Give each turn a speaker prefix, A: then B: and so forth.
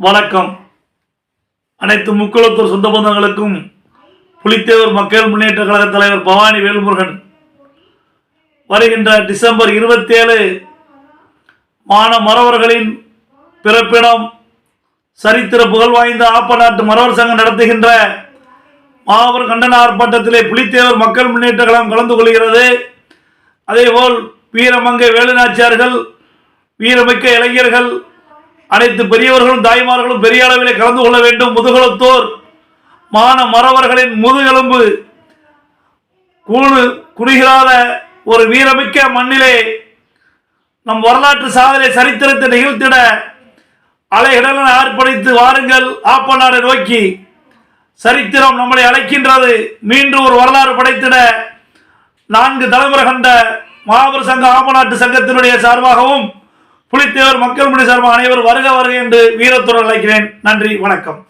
A: வணக்கம். அனைத்து முக்குளத்தூர் சொந்த பந்தங்களுக்கும் புலித்தேவர் மக்கள் முன்னேற்ற கழக தலைவர் பவானி வேல்முருகன் வருகின்ற டிசம்பர் இருபத்தேழு மான மறவர்களின் பிறப்பிடம் சரித்திர புகழ் வாய்ந்த ஆப்ப நாட்டு மறவர் சங்கம் நடத்துகின்ற மாபெரும் கண்டன ஆர்ப்பாட்டத்திலே புலித்தேவர் மக்கள் முன்னேற்ற கழகம் கலந்து கொள்கிறது. அதேபோல் வீரமங்கை வேலுநாச்சியார்கள் வீரமிக்க இளைஞர்கள் அனைத்து பெரியவர்களும் தாய்மார்களும் பெரிய அளவிலே கலந்து கொள்ள வேண்டும். முதுகுளத்தோர் மான மறவர்களின் முதுகெலும்பு. கூணு குறுகிறாத ஒரு வீரமிக்க மண்ணிலே நம் வரலாற்று சாதனை சரித்திரத்தை நிகழ்த்திட அலைகடலென ஆர்ப்பணித்து வாருங்கள். ஆப்பநாடை நோக்கி சரித்திரம் நம்மளை அழைக்கின்றது. மீண்டும் ஒரு வரலாறு படைத்திட நான்கு தலைமுறை கண்ட மாபெரும் சங்க ஆப்பநாட்டு சங்கத்தினுடைய சார்பாகவும் புலித்தேவர் மக்கள் முன்னணி சார்பாக அனைவரும் வருக வருக என்று வீரத்துடன் அழைக்கிறேன். நன்றி வணக்கம்.